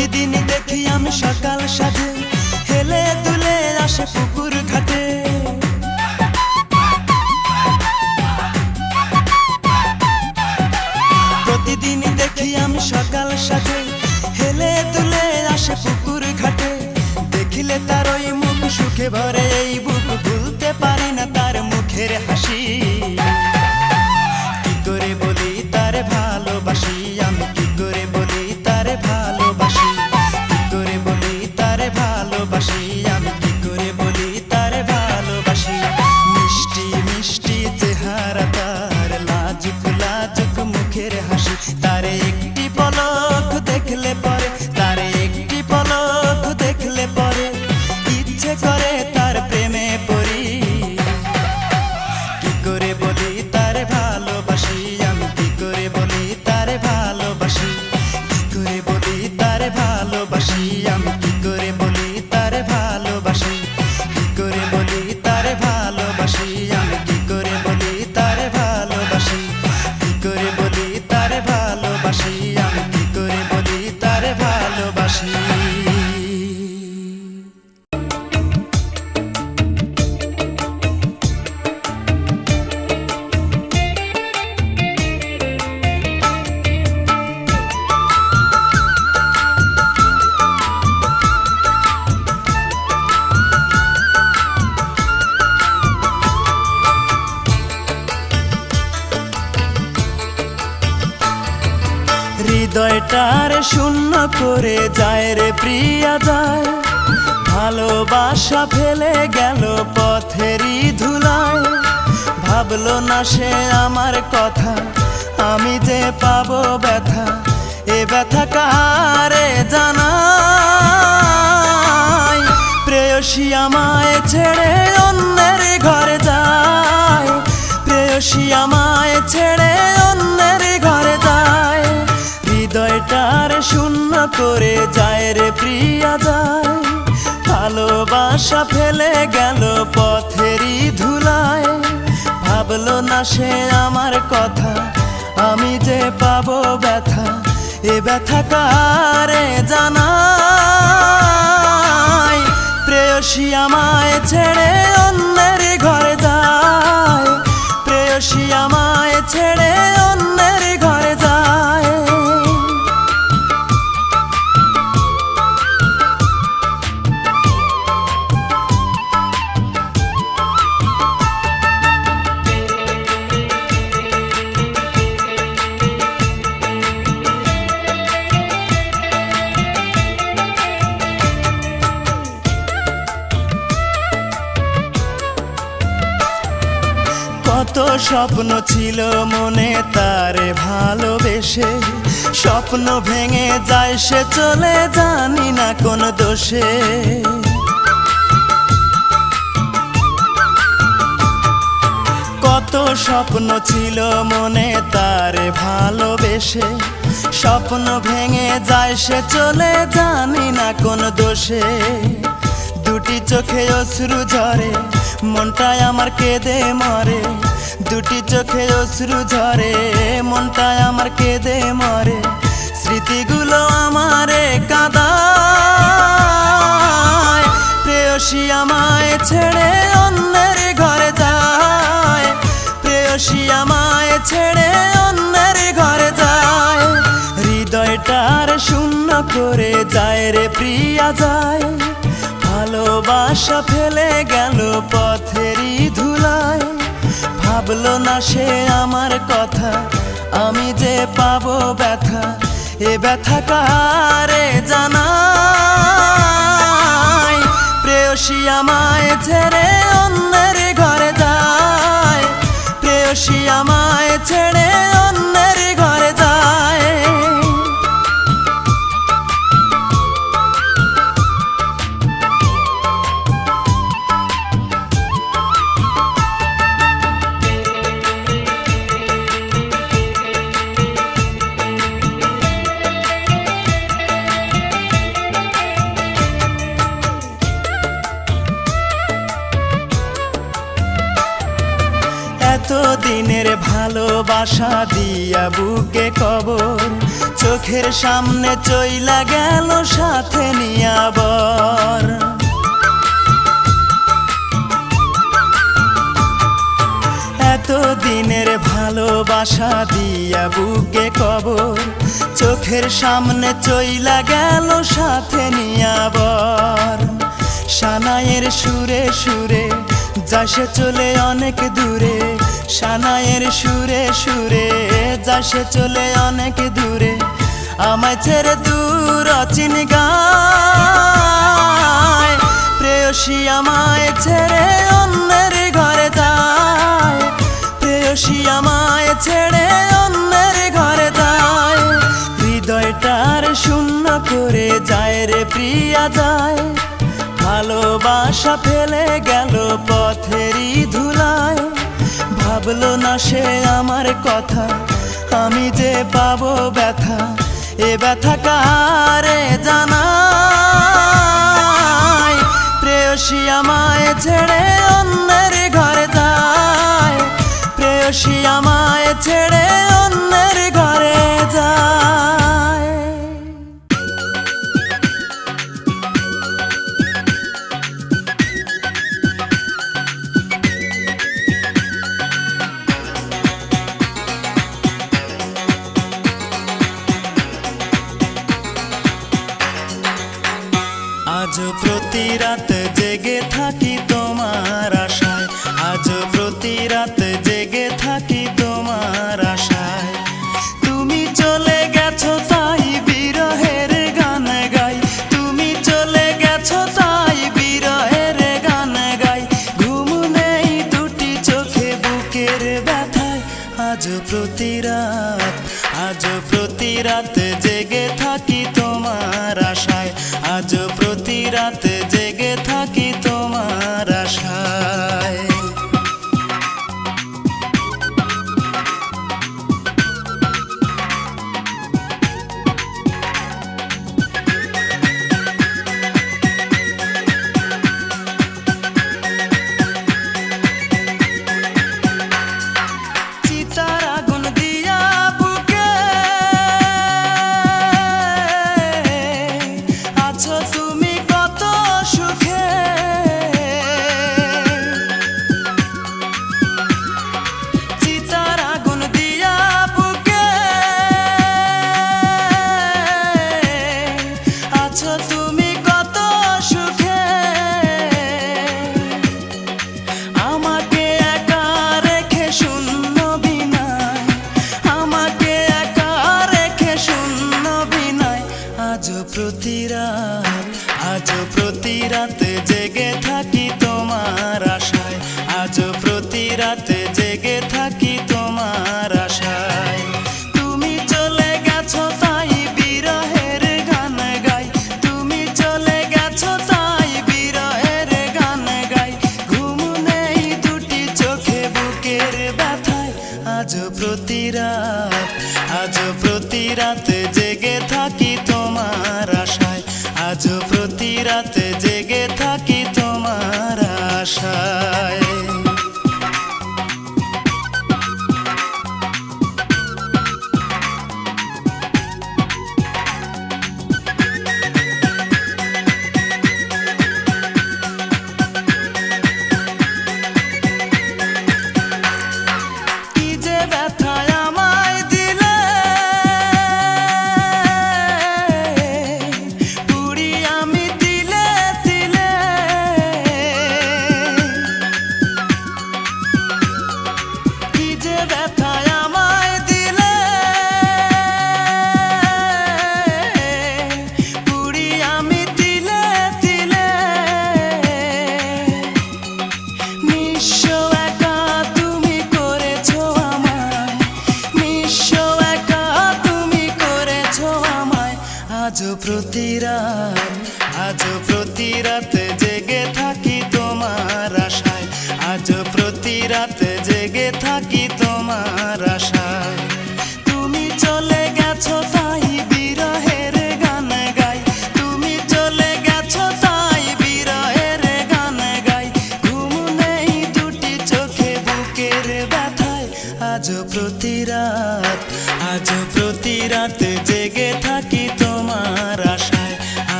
প্রতিদিন দেখি আমি সকাল সাজে। দিয়া যায়। ভালোবাসা ফেলে গেল পথেরই ধুলায়। ভাবলো না সে আমার কথা, আমি যে পাবো ব্যথা, এ ব্যথা কারে জানাই প্রেয়সী আমায় ছেড়ে অন্যের ঘরে যায়। প্রেয়সী আমায় ছেড়ে অন্যের ঘরে যায়। হৃদয়টার শূন্য করে যায় রে প্রিয়া যায়। ভালোবাসা ফেলে গেল পথেরই ধুলায়। ভাবলো না সে আমার কথা, আমি যে পাবো ব্যথা, এ ব্যথা কারে জানাই প্রেয়সী আমায় ছেড়ে অন্যের ঘরে যায়। প্রেয়সী আমায় ছেড়ে অন্যের ঘরে যায়। ভালোবেসে স্বপ্ন ভেঙে যায়, সে চলে জানি না কোন দোষে। কত স্বপ্ন ছিল মনে তারে ভালোবেসে। স্বপ্ন ভেঙে যায়, সে চলে জানি না কোন দোষে। দুটি চোখে অশ্রু ঝরে মনটায় আমার কেঁদে মরে। দুটি চোখে অশ্রু ঝরে মনটায় আমার কেঁদে মরে। স্মৃতিগুলো আমারে কাদায়। প্রেয়সী আমায় ছেড়ে অন্যের ঘরে যায়। প্রেয়সী আমায় ছেড়ে অন্যের ঘরে যায়। হৃদয়টার শূন্য করে যায় রে প্রিয়া, যায়। ভালোবাসা ফেলে গেল পথেরই ধুলায়। ভাবলো না সে আমার কথা। আমি যে পাবো ব্যথা, এ ব্যথা কারে জানাই প্রেয়সী আমায় ছেড়ে অন্যের ঘরে যায়। প্রেয়সী আমায় ছেড়ে অন্যের ভালোবাসা দিয়া বুকে কবর, চোখের সামনে চইলা গেল সাথে নিয়াবর দিনের ভালোবাসা দিয়া বুকে কবর, চোখের সামনে চইলা গেল সাথে নিয়াবর সানায়ের সুরে সুরে যাসে চলে অনেক দূরে সানায়ের সুরে সুরে যাসে চলে অনেক দূরে। আমায় ছেড়ে দূর অচিন গায়, প্রেয়সী আমায় ছেড়ে অন্যের ঘরে যায়। প্রেয়সী আমায় ছেড়ে অন্যের ঘরে যায়। হৃদয়টার শূন্য করে যায় রে প্রিয়া, যায়। ভালোবাসা ফেলে গেল পথেরই ধুলায়। ভাবলো না সে আমার কথা। আমি যে পাবো ব্যথা, এ ব্যথা কারে জানাই প্রেয়সী আমায় ছেড়ে অন্যের ঘরে যায়। প্রেয়সী আমায় ছেড়ে অন্যের ঘরে যায়। প্রতি রাত জেগে থাকি তোমার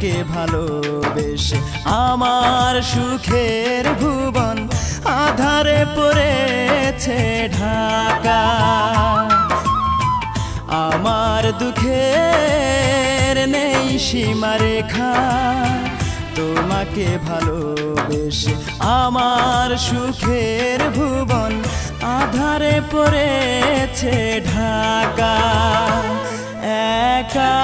তোমাকে ভালোবেসে? আমার সুখের ভুবন আধারে পড়েছে ঢাকা। আমার দুঃখের নেই সীমারেখা। তোমাকে ভালোবেসে আমার সুখের ভুবন আধারে পড়েছে ঢাকা। একা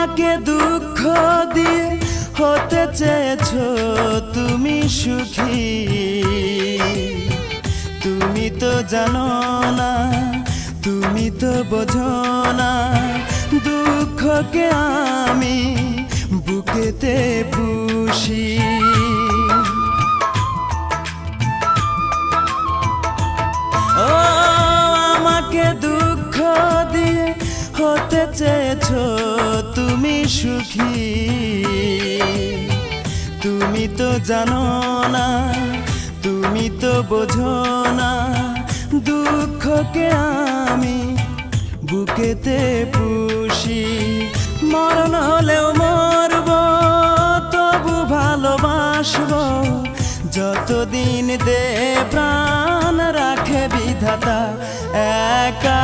আমাকে দুঃখ দিয়ে হতে চেয়েছো, তুমি সুখী। তুমি তো জানো না, তুমি তো বোঝো না দুঃখকে আমি বুকেতে পুষি। ও, আমাকে দুঃখ দিয়ে হতে চেয়েছো তুমি সুখী। তুমি তো জানো না, তুমি তো বোঝো না দুঃখকে আমি বুকেতে পুষি। মরণ হলেও মরব, তবু ভালোবাসবো। যতদিন দে প্রাণ রাখে বিধাতা, একা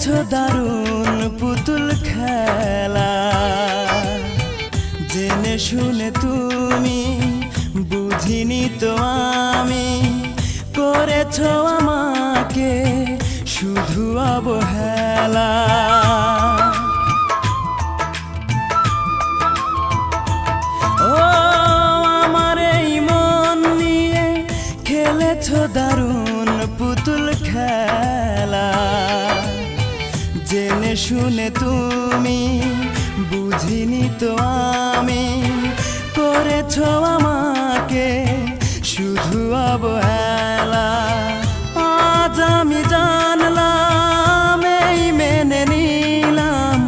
খেলেছো দারুণ পুতুল খেলা। জেনে শুনে তুমি বুঝিনি তো আমি। করেছ আমাকে শুধু অবহেলা। তো আমি করেছ আমাকে শুধু অবহেলা। আজ আমি জানলাম, এই মেনে নিলাম।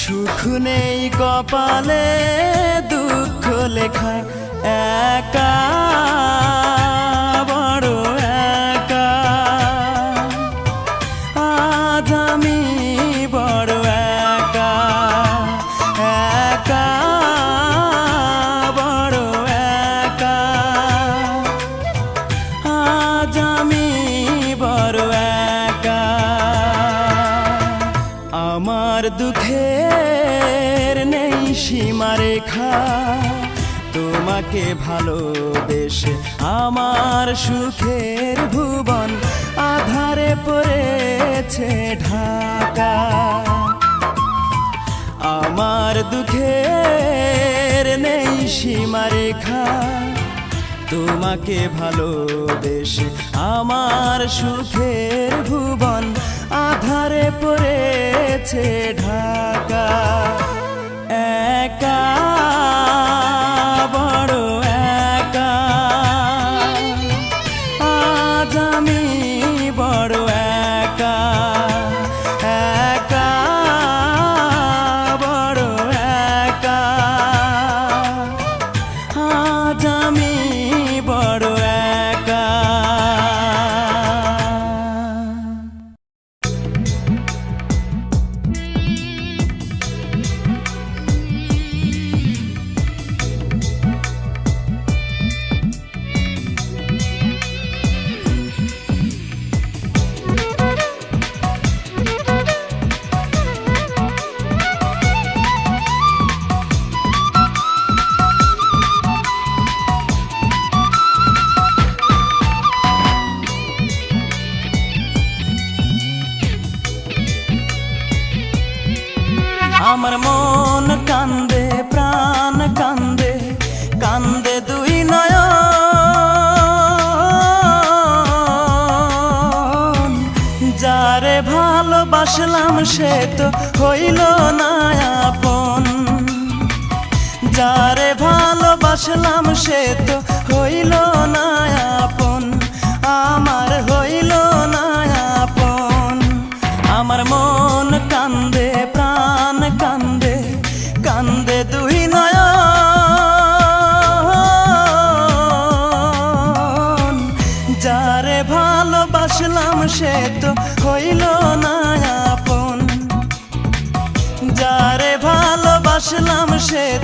সুখ নেই কপালে, দুঃখ লেখা একা। ভালোবেসে আমার সুখের ভুবন আধারে পড়েছে ঢাকা। আমার দুঃখের নেই সীমা রেখা তোমাকে ভালোবেসে আমার সুখের ভুবন আধারে পড়েছে ঢাকা। একা আমার মন কান্দে, প্রাণ কান্দে কান্দে দুই নয়ন। যারে ভালোবাসলাম সে তো হইল না আপন। যারে ভালোবাসলাম সে তো হইল না ভালোবাসলাম সে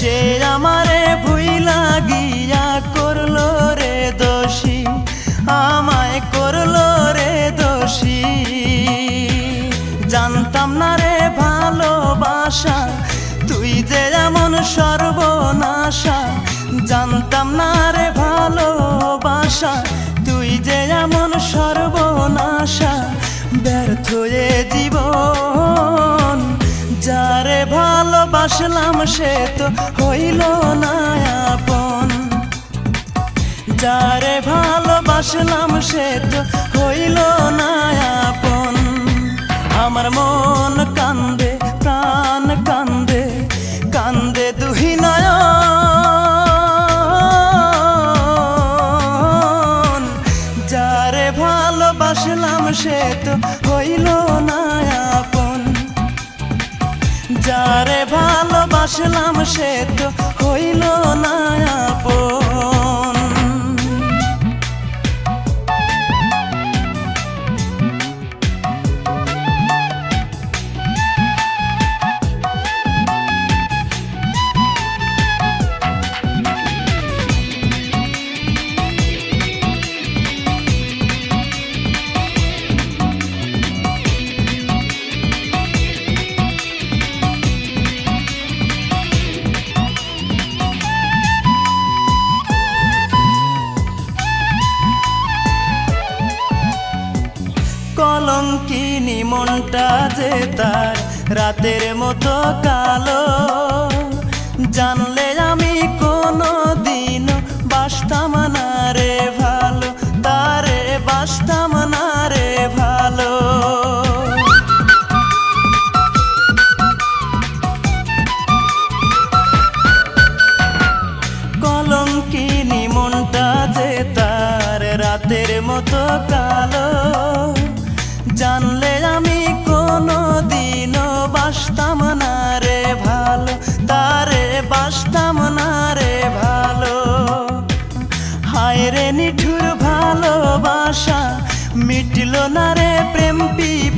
সে আমারে ভুই লাগিয়া করল রে দোষী, আমায় করল রে দোষী। জানতাম না রে ভালোবাসা, তুই যে এমন সর্বনাশা। জানতাম না রে ভালোবাসা, তুই যে এমন সর্বনাশা। ব্যর্থ জীবন যারে ভালোবাসলাম সে তো হইল না আপন। যারে ভালোবাসলাম সে তো হইল না আপন। আমার মন কান্দে, প্রাণ কান্দে কান্দে দুহি নয়ন। যারে ভালোবাসলাম সে তো হইল না যারে ভালোবাসলাম সে তো হইল না আপন। রাতের মতো কালো। জানলে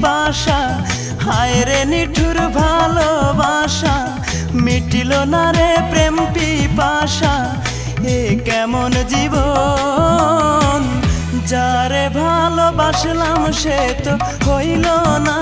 পিপাসা হায় রে নিঠুর ভালোবাসা, মিটিল না রে প্রেম পিপাসা, এ কেমন জীবন? যারে ভালোবাসলাম সে তো হইল না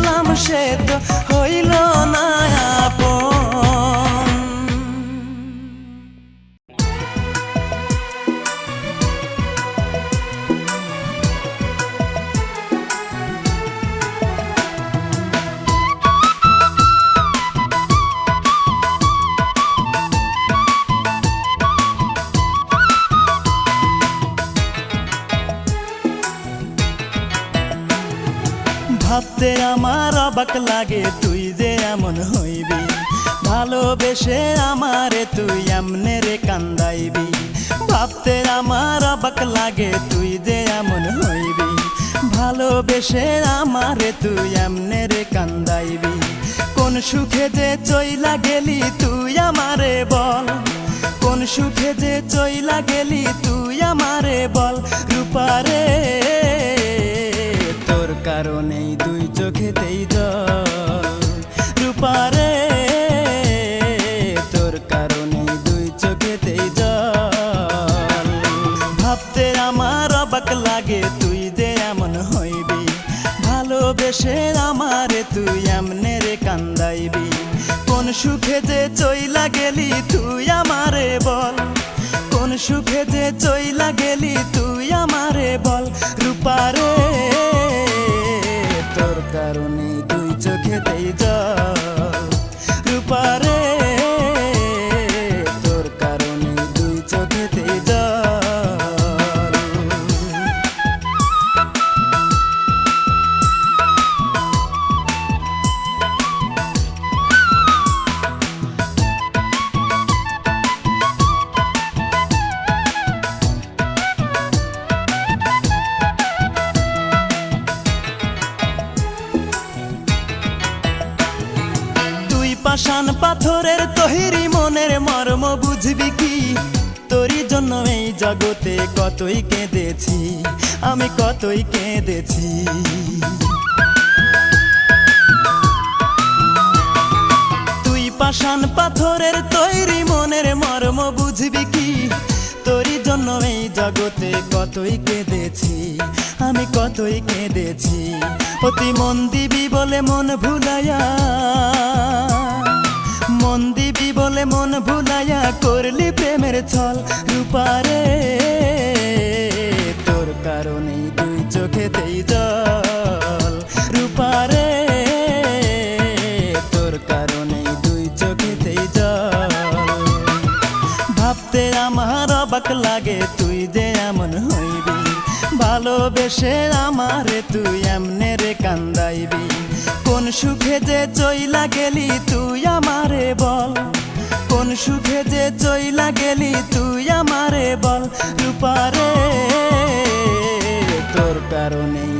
ভালোবাসলাম সে ভাবতে আমার অবাক লাগে, তুই যে এমন হইবি। ভালোবেসে আমারে তুই এমনে রে কান্দাইবি। ভাবতে আমার অবাক লাগে, তুই যে এমন হইবি। ভালোবেসে আমারে তুই এমনে রে কান্দাইবি। কোন সুখে যে চইলা গেলি, তুই আমারে বল। কোন সুখে যে চইলা গেলি, তুই আমারে বল। রূপারে কারণেই দুই চোখেতেই জল। রূপারে তোর কারণেই দুই চোখেতেই জল। ভাবতে আমার অবাক লাগে তুই যে এমন হইবি। ভালোবেসে আমারে তুই এমনে রে কান্দাইবি। কোন সুখে যে চইলা গেলি তুই আমারে বল। কোন সুখে যে চইলা গেলি তুই আমারে বল। রূপারে চোখেতেই জল পাথরের তৈরি মনের মর্ম বুঝবি কি? তোরই জন্য এই জগতে কতই কেঁদেছি, আমি কতই কেঁদেছি? অতি মন দিবি বলে মন ভুলাইয়া মন দিবি বলে মন ভুলাইয়া করলি প্রেমের ছল রূপারে। তোর কারণেই দুই চোখেতেই জল। লাগে, তুই যে এমন হইবি। ভালোবেসে আমারে তুই এমনে রে কান্দাইবি। কোন সুখে যে চইলা গেলি, তুই আমারে বল। কোন সুখে যে চইলা গেলি, তুই আমারে বল। রূপারে তোর কারণেই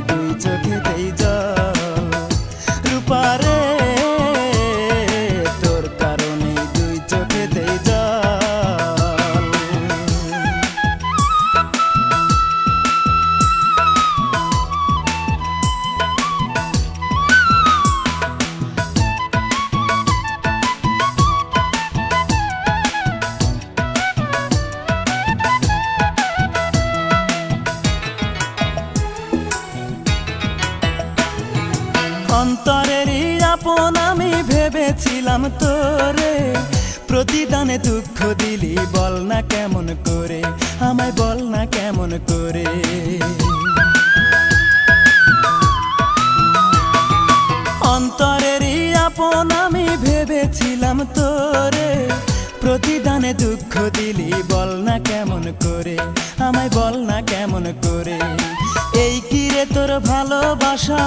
করে, এই কিরে তোর ভালোবাসা?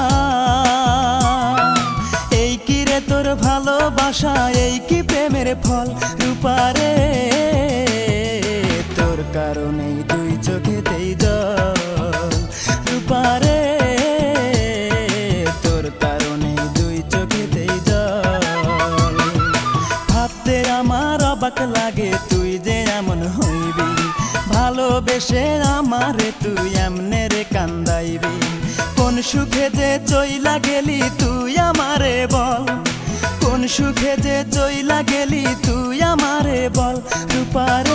এই কিরে তোর ভালোবাসা? এই কি প্রেমের ফল রূপারে তোর কারণেই দুই চোখেতেই ভালোবেসে আমারে তুই এমনে রে কান্দাইবি। কোন সুখে যে চইলা গেলি তুই আমারে বল। কোন সুখে যে চইলা গেলি তুই আমারে বল। রূপারে